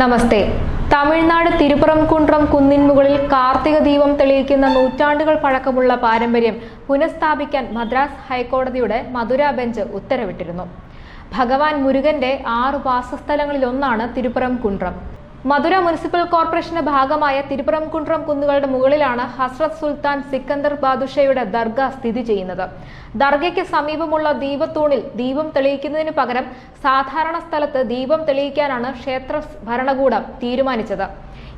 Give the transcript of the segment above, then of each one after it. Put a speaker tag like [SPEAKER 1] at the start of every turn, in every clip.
[SPEAKER 1] നമസ്തേ. തമിഴ്നാട് തിരുപ്പറംകുണ്ട്രം കുന്നിൻ മുകളിൽ കാർത്തിക ദീപം തെളിയിക്കുന്ന നൂറ്റാണ്ടുകൾ പഴക്കമുള്ള പാരമ്പര്യം പുനഃസ്ഥാപിക്കാൻ മദ്രാസ് ഹൈക്കോടതിയുടെ മധുര ബെഞ്ച് ഉത്തരവിട്ടിരുന്നു. ഭഗവാൻ മുരുകന്റെ ആറ് വാസസ്ഥലങ്ങളിലൊന്നാണ് തിരുപ്പറംകുണ്ട്രം മധുര മുനിസിപ്പൽ കോർപ്പറേഷന്റെ ഭാഗമായ തിരുപ്പുറം കുണ്ട്രം കുന്നുകളുടെ മുകളിലാണ് ഹസ്രത് സുൽത്താൻ സിക്കന്ദർ ബാദുഷയുടെ ദർഗ സ്ഥിതി ചെയ്യുന്നത്. ദർഗയ്ക്ക് സമീപമുള്ള ദീപത്തൂണിൽ ദീപം തെളിയിക്കുന്നതിന് പകരം സാധാരണ സ്ഥലത്ത് ദീപം തെളിയിക്കാനാണ് ക്ഷേത്ര ഭരണകൂടം തീരുമാനിച്ചത്.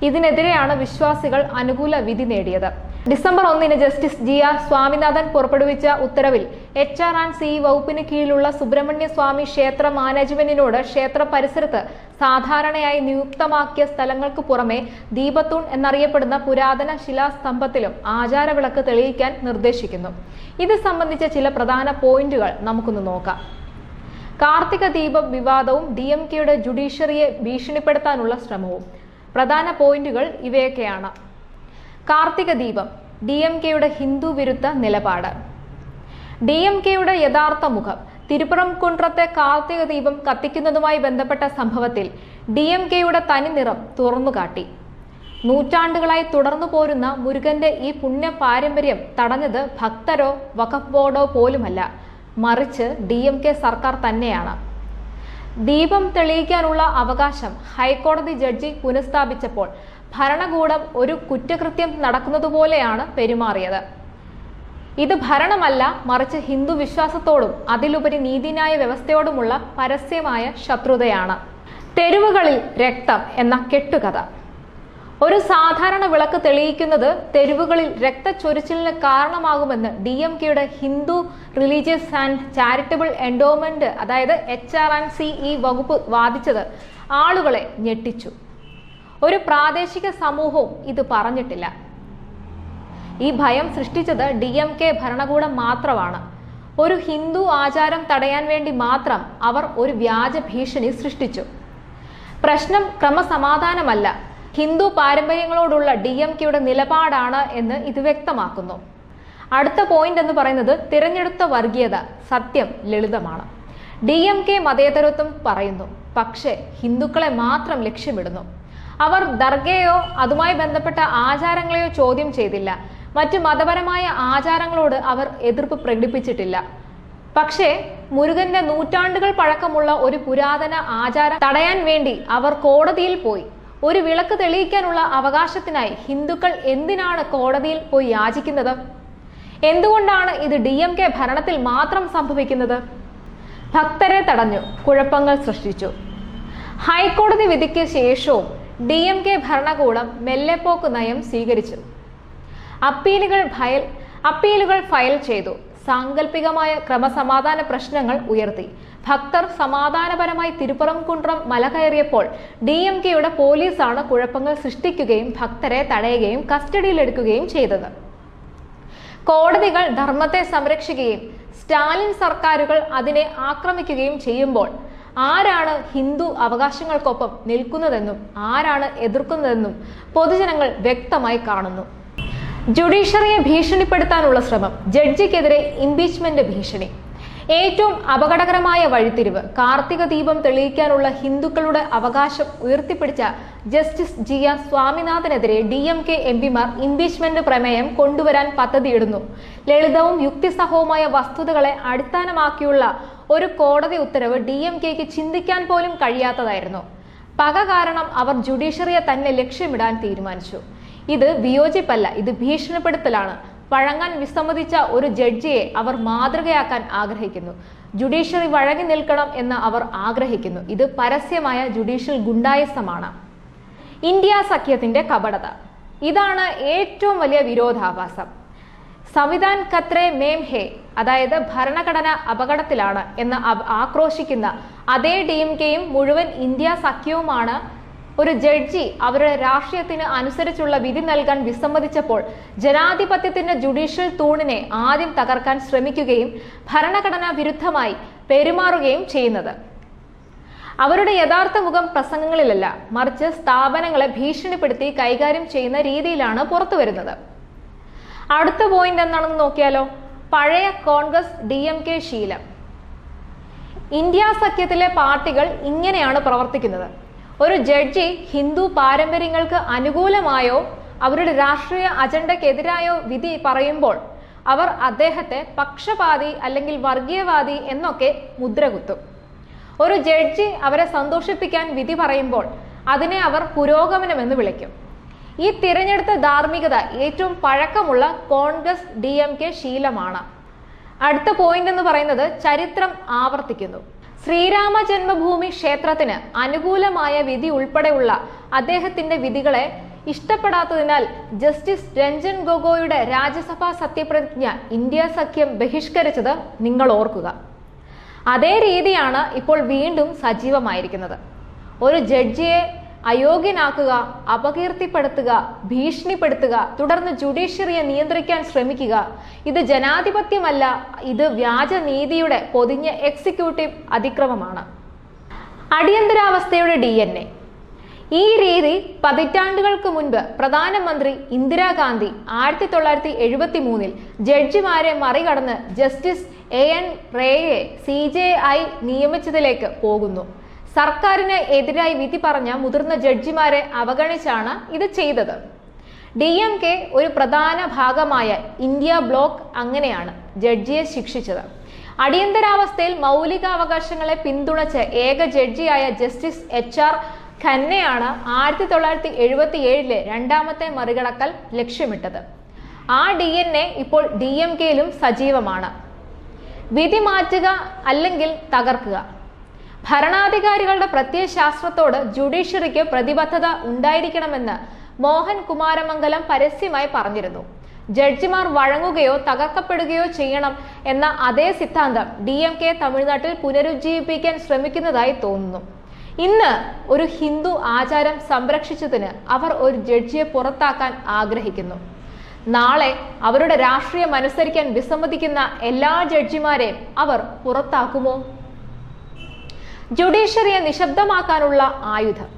[SPEAKER 1] ഇതിനെതിരെയാണ് വിശ്വാസികൾ അനുകൂല വിധി നേടിയത്. ഡിസംബർ ഒന്നിന് ജസ്റ്റിസ് ജി ആർ സ്വാമിനാഥൻ പുറപ്പെടുവിച്ച ഉത്തരവിൽ എച്ച് ആർ ആൻഡ് സി വകുപ്പിന് കീഴിലുള്ള സുബ്രഹ്മണ്യ സ്വാമി ക്ഷേത്ര മാനേജ്മെന്റിനോട് ക്ഷേത്ര പരിസരത്ത് സാധാരണയായി നിയുക്തമാക്കിയ സ്ഥലങ്ങൾക്ക് പുറമെ ദീപത്തൂൺ എന്നറിയപ്പെടുന്ന പുരാതന ശിലാസ്തംഭത്തിലും ആചാരവിളക്ക് തെളിയിക്കാൻ നിർദ്ദേശിക്കുന്നു. ഇത് സംബന്ധിച്ച ചില പ്രധാന പോയിന്റുകൾ നമുക്കൊന്ന് നോക്കാം. കാർത്തിക ദീപ വിവാദവും ഡി എം കെയുടെ ജുഡീഷ്യറിയെ ഭീഷണിപ്പെടുത്താനുള്ള ശ്രമവും. പ്രധാന പോയിന്റുകൾ ഇവയൊക്കെയാണ്. കാർത്തിക ദീപം ഡി എം കെയുടെ ഹിന്ദു വിരുദ്ധ നിലപാട്. ഡി എം കെയുടെ യഥാർത്ഥ മുഖം തിരുപ്പുറം കുണ്ട്രത്തെ കാർത്തിക ദീപം കത്തിക്കുന്നതുമായി ബന്ധപ്പെട്ട സംഭവത്തിൽ ഡി എം കെയുടെ തനിനിറം തുറന്നുകാട്ടി. നൂറ്റാണ്ടുകളായി തുടർന്നു പോരുന്ന മുരുകന്റെ ഈ പുണ്യ പാരമ്പര്യം തടഞ്ഞത് ഭക്തരോ വഖഫ് ബോർഡോ പോലുമല്ല മറിച്ച് ഡി എം കെ സർക്കാർ തന്നെയാണ്. ദീപം തെളിയിക്കാനുള്ള അവകാശം ഹൈക്കോടതി ജഡ്ജി പുനഃസ്ഥാപിച്ചപ്പോൾ ഭരണകൂടം ഒരു കുറ്റകൃത്യം നടക്കുന്നതുപോലെയാണ് പെരുമാറിയത്. ഇത് ഭരണമല്ല മറിച്ച് ഹിന്ദു വിശ്വാസത്തോടും അതിലുപരി നീതിന്യായ വ്യവസ്ഥയോടുമുള്ള പരസ്യമായ ശത്രുതയാണ്. തെരുവുകളിൽ രക്തം എന്ന കെട്ടുകഥ. ഒരു സാധാരണ വിളക്ക് തെളിയിക്കുന്നത് തെരുവുകളിൽ രക്തച്ചൊരിച്ചിലിന് കാരണമാകുമെന്ന് ഡി എം കെയുടെ Hindu religious and charitable endowment അതായത് H R and C E വകുപ്പ് വാദിച്ചത് ആളുകളെ ഞെട്ടിച്ചു. ഒരു പ്രാദേശിക സമൂഹവും ഇത് പറഞ്ഞിട്ടില്ല. ഈ ഭയം സൃഷ്ടിച്ചത് ഡി എം കെ ഭരണകൂടം മാത്രമാണ്. ഒരു ഹിന്ദു ആചാരം തടയാൻ വേണ്ടി മാത്രം അവർ ഒരു വ്യാജ ഭീഷണി സൃഷ്ടിച്ചു. പ്രശ്നം ക്രമസമാധാനമല്ല. ഹിന്ദു പാരമ്പര്യങ്ങളോടുള്ള ഡി എം കെയുടെ നിലപാടാണ് എന്ന് ഇത് വ്യക്തമാക്കുന്നു. അടുത്ത പോയിന്റ് എന്ന് പറയുന്നത് തിരഞ്ഞെടുത്ത വർഗീയത. സത്യം ലളിതമാണ്. ഡി എം കെ മതേതരത്വം പറയുന്നു. പക്ഷേ ഹിന്ദുക്കളെ മാത്രം ലക്ഷ്യമിടുന്നു. അവർ ദർഗയോ അതുമായി ബന്ധപ്പെട്ട ആചാരങ്ങളെയോ ചോദ്യം ചെയ്തില്ല. മറ്റ് മതപരമായ ആചാരങ്ങളോട് അവർ എതിർപ്പ് പ്രകടിപ്പിച്ചിട്ടില്ല. പക്ഷേ മുരുകന്റെ നൂറ്റാണ്ടുകൾ പഴക്കമുള്ള ഒരു പുരാതന ആചാരം തടയാൻ വേണ്ടി അവർ കോടതിയിൽ പോയി. ഒരു വിളക്ക് തെളിയിക്കാനുള്ള അവകാശത്തിനായി ഹിന്ദുക്കൾ എന്തിനാണ് കോടതിയിൽ പോയി യാചിക്കുന്നത്? എന്തുകൊണ്ടാണ് ഇത് ഡി എം കെ ഭരണത്തിൽ മാത്രം സംഭവിക്കുന്നത്? ഭക്തരെ തടഞ്ഞു കുഴപ്പങ്ങൾ സൃഷ്ടിച്ചു. ഹൈക്കോടതി വിധിക്ക് ശേഷവും ഡി എം കെ ഭരണകൂടം മെല്ലെപ്പോക്ക് നയം സ്വീകരിച്ചു. അപ്പീലുകൾ ഫയൽ അപ്പീലുകൾ ഫയൽ ചെയ്തു. സാങ്കല്പികമായ ക്രമസമാധാന പ്രശ്നങ്ങൾ ഉയർത്തി. ഭക്തർ സമാധാനപരമായി തിരുപ്പറംകുണ്ട്രം മല കയറിയപ്പോൾ ഡി എം കെയുടെ പോലീസാണ് കുഴപ്പങ്ങൾ സൃഷ്ടിക്കുകയും ഭക്തരെ തടയുകയും കസ്റ്റഡിയിലെടുക്കുകയും ചെയ്തത്. കോടതികൾ ധർമ്മത്തെ സംരക്ഷിക്കുകയും സ്റ്റാലിൻ സർക്കാരുകൾ അതിനെ ആക്രമിക്കുകയും ചെയ്യുമ്പോൾ ആരാണ് ഹിന്ദു അവകാശങ്ങൾക്കൊപ്പം നിൽക്കുന്നതെന്നും ആരാണ് എതിർക്കുന്നതെന്നും പൊതുജനങ്ങൾ വ്യക്തമായി കാണുന്നു. ജുഡീഷ്യറിയെ ഭീഷണിപ്പെടുത്താനുള്ള ശ്രമം ജഡ്ജിക്കെതിരെ ഇംപീച്ച്മെന്റ് ഭീഷണി. ഏറ്റവും അപകടകരമായ വഴിത്തിരിവ്. കാർത്തിക ദീപം തെളിയിക്കാനുള്ള ഹിന്ദുക്കളുടെ അവകാശം ഉയർത്തിപ്പിടിച്ച ജസ്റ്റിസ് ജി ആർ സ്വാമിനാഥനെതിരെ ഡി എം കെ എം പിമാർ ഇംപീച്ച്മെന്റ് പ്രമേയം കൊണ്ടുവരാൻ പദ്ധതിയിടുന്നു. ലളിതവും യുക്തിസഹവുമായ വസ്തുതകളെ അടിസ്ഥാനമാക്കിയുള്ള ഒരു കോടതി ഉത്തരവ് ഡി എം കെക്ക് ചിന്തിക്കാൻ പോലും കഴിയാത്തതായിരുന്നു. പക കാരണം അവർ ജുഡീഷ്യറിയെ തന്നെ ലക്ഷ്യമിടാൻ തീരുമാനിച്ചു. ഇത് വിയോജിപ്പല്ല ഇത് ഭീഷണിപ്പെടുത്തലാണ്. വഴങ്ങാൻ വിസമ്മതിച്ച ഒരു ജഡ്ജിയെ അവർ മാതൃകയാക്കാൻ ആഗ്രഹിക്കുന്നു. ജുഡീഷ്യറി വഴങ്ങി നിൽക്കണം എന്ന് അവർ ആഗ്രഹിക്കുന്നു. ഇത് പരസ്യമായ ജുഡീഷ്യൽ ഗുണ്ടായസമാണ്. ഇന്ത്യ സഖ്യത്തിന്റെ കപടത. ഇതാണ് ഏറ്റവും വലിയ വിരോധാഭാസം. സംവിധാൻ കത്രേ മേം ഹേ അതായത് ഭരണഘടന അപകടത്തിലാണ് എന്ന് ആക്രോശിക്കുന്ന അതേ ഡി എം കെയും മുഴുവൻ ഇന്ത്യ സഖ്യവുമാണ് ഒരു ജഡ്ജി അവരുടെ രാഷ്ട്രീയത്തിന് അനുസരിച്ചുള്ള വിധി നൽകാൻ വിസമ്മതിച്ചപ്പോൾ ജനാധിപത്യത്തിന്റെ ജുഡീഷ്യൽ തൂണിനെ ആദ്യം തകർക്കാൻ ശ്രമിക്കുകയും ഭരണഘടനാ വിരുദ്ധമായി പെരുമാറുകയും ചെയ്യുന്നത്. അവരുടെ യഥാർത്ഥ മുഖം പ്രസംഗങ്ങളിലല്ല മറിച്ച് സ്ഥാപനങ്ങളെ ഭീഷണിപ്പെടുത്തി കൈകാര്യം ചെയ്യുന്ന രീതിയിലാണ് പുറത്തു വരുന്നത്. അടുത്ത പോയിന്റ് എന്താണെന്ന് നോക്കിയാലോ? പഴയ കോൺഗ്രസ് ഡി എം കെ ശീലം. ഇന്ത്യ സഖ്യത്തിലെ പാർട്ടികൾ ഇങ്ങനെയാണ് പ്രവർത്തിക്കുന്നത്. ഒരു ജഡ്ജി ഹിന്ദു പാരമ്പര്യങ്ങൾക്ക് അനുകൂലമായോ അവരുടെ രാഷ്ട്രീയ അജണ്ടക്കെതിരായോ വിധി പറയുമ്പോൾ അവർ അദ്ദേഹത്തെ പക്ഷപാതി അല്ലെങ്കിൽ വർഗീയവാദി എന്നൊക്കെ മുദ്രകുത്തും. ഒരു ജഡ്ജി അവരെ സന്തോഷിപ്പിക്കാൻ വിധി പറയുമ്പോൾ അതിനെ അവർ പുരോഗമനമെന്ന് വിളിക്കും. ഈ തിരഞ്ഞെടുത്ത ധാർമ്മികത ഏറ്റവും പഴക്കമുള്ള കോൺഗ്രസ് ഡി എം കെ ശീലമാണ്. അടുത്ത പോയിന്റ് എന്ന് പറയുന്നത് ചരിത്രം ആവർത്തിക്കുന്നു. ശ്രീരാമ ജന്മഭൂമി ക്ഷേത്രത്തിന് അനുകൂലമായ വിധി ഉൾപ്പെടെയുള്ള അദ്ദേഹത്തിന്റെ വിധികളെ ഇഷ്ടപ്പെടാത്തതിനാൽ ജസ്റ്റിസ് രഞ്ജൻ ഗൊഗോയുടെ രാജ്യസഭാ സത്യപ്രതിജ്ഞ ഇന്ത്യ സഖ്യം ബഹിഷ്കരിച്ചത് നിങ്ങൾ ഓർക്കുക. അതേ രീതിയാണ് ഇപ്പോൾ വീണ്ടും സജീവമായിരിക്കുന്നത്. ഒരു ജഡ്ജിയെ അയോഗ്യനാക്കുക അപകീർത്തിപ്പെടുത്തുക ഭീഷണിപ്പെടുത്തുക തുടർന്ന് ജുഡീഷ്യറിയെ നിയന്ത്രിക്കാൻ ശ്രമിക്കുക. ഇത് ജനാധിപത്യമല്ല ഇത് വ്യാജനീതിയുടെ പൊതിഞ്ഞ എക്സിക്യൂട്ടീവ് അതിക്രമമാണ്. അടിയന്തരാവസ്ഥയുടെ ഡി എൻ എ. ഈ രീതി പതിറ്റാണ്ടുകൾക്ക് മുൻപ് പ്രധാനമന്ത്രി ഇന്ദിരാഗാന്ധി ആയിരത്തി തൊള്ളായിരത്തി എഴുപത്തി മൂന്നിൽ ജഡ്ജിമാരെ മറികടന്ന് ജസ്റ്റിസ് എ എൻ റേയെ സി ജെ ഐ നിയമിച്ചതിലേക്ക് പോകുന്നു. സർക്കാരിന് എതിരായി വിധി പറഞ്ഞ മുതിർന്ന ജഡ്ജിമാരെ അവഗണിച്ചാണ് ഇത് ചെയ്തത്. ഡി എം കെ ഒരു പ്രധാന ഭാഗമായ ഇന്ത്യ ബ്ലോക്ക് അങ്ങനെയാണ് ജഡ്ജിയെ ശിക്ഷിച്ചത്. അടിയന്തരാവസ്ഥയിൽ മൗലികാവകാശങ്ങളെ പിന്തുണച്ച് ഏക ജഡ്ജിയായ ജസ്റ്റിസ് എച്ച് ആർ ഖന്നയാണ് ആയിരത്തി തൊള്ളായിരത്തി എഴുപത്തി ഏഴിലെ രണ്ടാമത്തെ മറികടക്കൽ ലക്ഷ്യമിട്ടത്. ആ ഡി എൻ എ ഇപ്പോൾ ഡി എം കെയിലും സജീവമാണ്. വിധി മാറ്റുക അല്ലെങ്കിൽ തകർക്കുക. ഭരണാധികാരികളുടെ പ്രത്യയശാസ്ത്രത്തോട് ജുഡീഷ്യറിക്ക് പ്രതിബദ്ധത ഉണ്ടായിരിക്കണമെന്ന് മോഹൻ കുമാരമംഗലം പരസ്യമായി പറഞ്ഞിരുന്നു. ജഡ്ജിമാർ വഴങ്ങുകയോ തകർക്കപ്പെടുകയോ ചെയ്യണം എന്ന അതേ സിദ്ധാന്തം ഡി എം കെ തമിഴ്നാട്ടിൽ പുനരുജ്ജീവിപ്പിക്കാൻ ശ്രമിക്കുന്നതായി തോന്നുന്നു. ഇന്ന് ഒരു ഹിന്ദു ആചാരം സംരക്ഷിച്ചതിന് അവർ ഒരു ജഡ്ജിയെ പുറത്താക്കാൻ ആഗ്രഹിക്കുന്നു. നാളെ അവരുടെ രാഷ്ട്രീയം അനുസരിക്കാൻ വിസമ്മതിക്കുന്ന എല്ലാ ജഡ്ജിമാരെയും അവർ പുറത്താക്കുമോ? ജുഡീഷ്യറിയെ നിശബ്ദമാക്കാനുള്ള ആയുധം.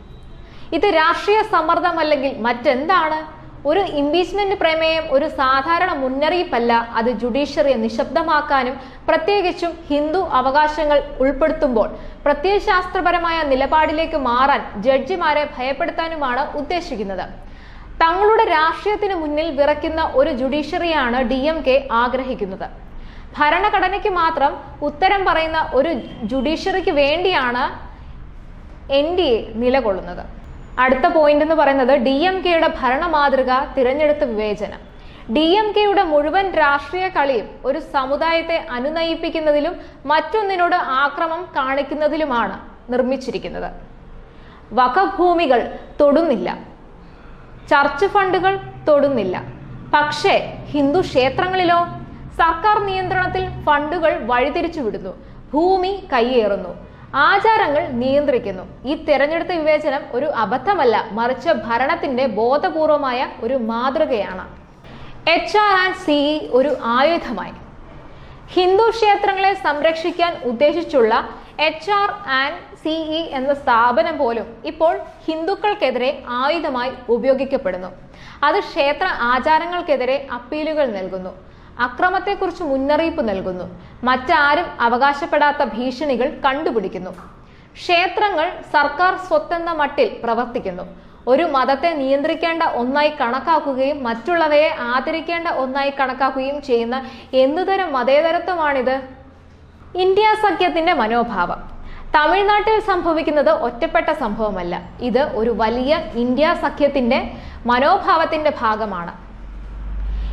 [SPEAKER 1] ഇത് രാഷ്ട്രീയ സമ്മർദ്ദമല്ലെങ്കിൽ മറ്റെന്താണ്? ഒരു ഇംപീച്ച്മെന്റ് പ്രമേയം ഒരു സാധാരണ മുന്നറിയിപ്പല്ല. അത് ജുഡീഷ്യറിയെ നിശബ്ദമാക്കാനും പ്രത്യേകിച്ചും ഹിന്ദു അവകാശങ്ങൾ ഉൾപ്പെടുത്തുമ്പോൾ പ്രത്യയശാസ്ത്രപരമായ നിലപാടിലേക്ക് മാറാൻ ജഡ്ജിമാരെ ഭയപ്പെടുത്താനുമാണ് ഉദ്ദേശിക്കുന്നത്. തങ്ങളുടെ രാഷ്ട്രീയത്തിന് മുന്നിൽ വിറയ്ക്കുന്ന ഒരു ജുഡീഷ്യറിയാണ് ഡി ആഗ്രഹിക്കുന്നത്. ഭരണഘടനയ്ക്ക് മാത്രം ഉത്തരം പറയുന്ന ഒരു ജുഡീഷ്യറിക്ക് വേണ്ടിയാണ് എൻ ഡി എ നിലകൊള്ളുന്നത്. അടുത്ത പോയിന്റ് എന്ന് പറയുന്നത് ഡി എം കെയുടെ ഭരണ മാതൃക തിരഞ്ഞെടുത്ത വിവേചനം. ഡി എം കെയുടെ മുഴുവൻ രാഷ്ട്രീയ കളിയും ഒരു സമുദായത്തെ അനുനയിപ്പിക്കുന്നതിലും മറ്റൊന്നിനോട് ആക്രമം കാണിക്കുന്നതിലുമാണ് നിർമ്മിച്ചിരിക്കുന്നത്. വകഭൂമികൾ തൊടുന്നില്ല. ചർച്ച് ഫണ്ടുകൾ തൊടുന്നില്ല. പക്ഷേ ഹിന്ദു ക്ഷേത്രങ്ങളിലോ സർക്കാർ നിയന്ത്രണത്തിൽ ഫണ്ടുകൾ വഴിതിരിച്ചു വിടുന്നു. ഭൂമി കൈയേറുന്നു ആചാരങ്ങൾ നിയന്ത്രിക്കുന്നു. ഈ തെരഞ്ഞെടുത്ത വിവേചനം ഒരു അബദ്ധമല്ല മറിച്ച് ഭരണത്തിന്റെ ബോധപൂർവമായ ഒരു മാതൃകയാണ്. എച്ച് ആർ ആൻഡ് സി ഒരു ആയുധമായി. ഹിന്ദു ക്ഷേത്രങ്ങളെ സംരക്ഷിക്കാൻ ഉദ്ദേശിച്ചുള്ള എച്ച് ആർ ആൻഡ് സിഇ എന്ന സ്ഥാപനം പോലും ഇപ്പോൾ ഹിന്ദുക്കൾക്കെതിരെ ആയുധമായി ഉപയോഗിക്കപ്പെടുന്നു. അത് ക്ഷേത്ര ആചാരങ്ങൾക്കെതിരെ അപ്പീലുകൾ നൽകുന്നു. അക്രമത്തെക്കുറിച്ച് മുന്നറിയിപ്പ് നൽകുന്നു. മറ്റാരും അവകാശപ്പെടാത്ത ഭീഷണികൾ കണ്ടുപിടിക്കുന്നു. ക്ഷേത്രങ്ങൾ സർക്കാർ സ്വത്തെന്ന മട്ടിൽ പ്രവർത്തിക്കുന്നു. ഒരു മതത്തെ നിയന്ത്രിക്കേണ്ട ഒന്നായി കണക്കാക്കുകയും മറ്റുള്ളവയെ ആദരിക്കേണ്ട ഒന്നായി കണക്കാക്കുകയും ചെയ്യുന്ന എന്തുതരം മതേതരത്വമാണിത്? ഇന്ത്യ സഖ്യത്തിന്റെ മനോഭാവം. തമിഴ്നാട്ടിൽ സംഭവിക്കുന്നത് ഒറ്റപ്പെട്ട സംഭവമല്ല. ഇത് ഒരു വലിയ ഇന്ത്യ സഖ്യത്തിന്റെ മനോഭാവത്തിന്റെ ഭാഗമാണ്.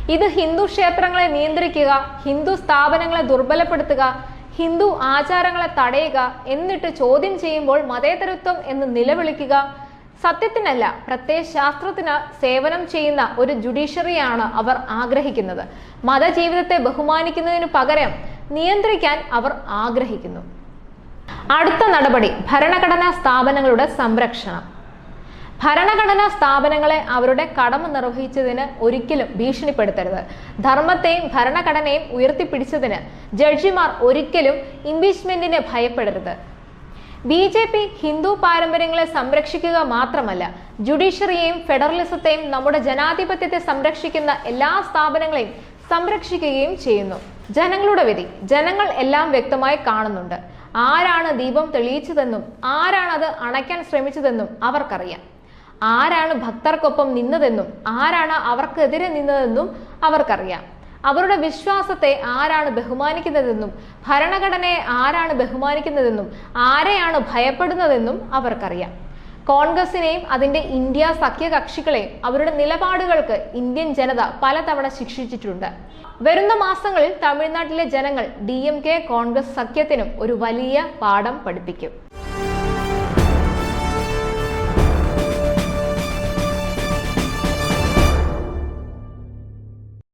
[SPEAKER 1] ഇത് ഹിന്ദു ക്ഷേത്രങ്ങളെ നിയന്ത്രിക്കുക ഹിന്ദു സ്ഥാപനങ്ങളെ ദുർബലപ്പെടുത്തുക ഹിന്ദു ആചാരങ്ങളെ തടയുക എന്നിട്ട് ചോദ്യം ചെയ്യുമ്പോൾ മതേതരത്വം എന്ന് നിലവിളിക്കുക. സത്യത്തിനല്ല പ്രത്യയശാസ്ത്രത്തിന് സേവനം ചെയ്യുന്ന ഒരു ജുഡീഷ്യറിയാണ് അവർ ആഗ്രഹിക്കുന്നത്. മതജീവിതത്തെ ബഹുമാനിക്കുന്നതിനു പകരം നിയന്ത്രിക്കാൻ അവർ ആഗ്രഹിക്കുന്നു. അടുത്ത നടപടി ഭരണഘടനാ സ്ഥാപനങ്ങളുടെ സംരക്ഷണം. ഭരണഘടനാ സ്ഥാപനങ്ങളെ അവരുടെ കടമ നിർവഹിച്ചതിന് ഒരിക്കലും ഭീഷണിപ്പെടുത്തരുത്. ധർമ്മത്തെയും ഭരണഘടനയും ഉയർത്തിപ്പിടിച്ചതിന് ജഡ്ജിമാർ ഒരിക്കലും ഇംപീച്ച്മെന്റിനെ ഭയപ്പെടരുത്. ബി ജെ പി ഹിന്ദു പാരമ്പര്യങ്ങളെ സംരക്ഷിക്കുക മാത്രമല്ല ജുഡീഷ്യറിയെയും ഫെഡറലിസത്തെയും നമ്മുടെ ജനാധിപത്യത്തെ സംരക്ഷിക്കുന്ന എല്ലാ സ്ഥാപനങ്ങളെയും സംരക്ഷിക്കുകയും ചെയ്യുന്നു. ജനങ്ങളുടെ വിധി ജനങ്ങൾ എല്ലാം വ്യക്തമായി കാണുന്നുണ്ട്. ആരാണ് ദീപം തെളിയിച്ചതെന്നും ആരാണത് അണയ്ക്കാൻ ശ്രമിച്ചതെന്നും അവർക്കറിയാം. ആരാണ് ഭക്തർക്കൊപ്പം നിന്നതെന്നും ആരാണ് അവർക്കെതിരെ നിന്നതെന്നും അവർക്കറിയാം. അവരുടെ വിശ്വാസത്തെ ആരാണ് ബഹുമാനിക്കുന്നതെന്നും ഭരണഘടനയെ ആരാണ് ബഹുമാനിക്കുന്നതെന്നും ആരെയാണ് ഭയപ്പെടുന്നതെന്നും അവർക്കറിയാം. കോൺഗ്രസിനെയും അതിന്റെ ഇന്ത്യ സഖ്യകക്ഷികളെയും അവരുടെ നിലപാടുകൾക്ക് ഇന്ത്യൻ ജനത പലതവണ ശിക്ഷിച്ചിട്ടുണ്ട്. വരുന്ന മാസങ്ങളിൽ തമിഴ്നാട്ടിലെ ജനങ്ങൾ ഡി കോൺഗ്രസ് സഖ്യത്തിനും ഒരു വലിയ പാഠം പഠിപ്പിക്കും.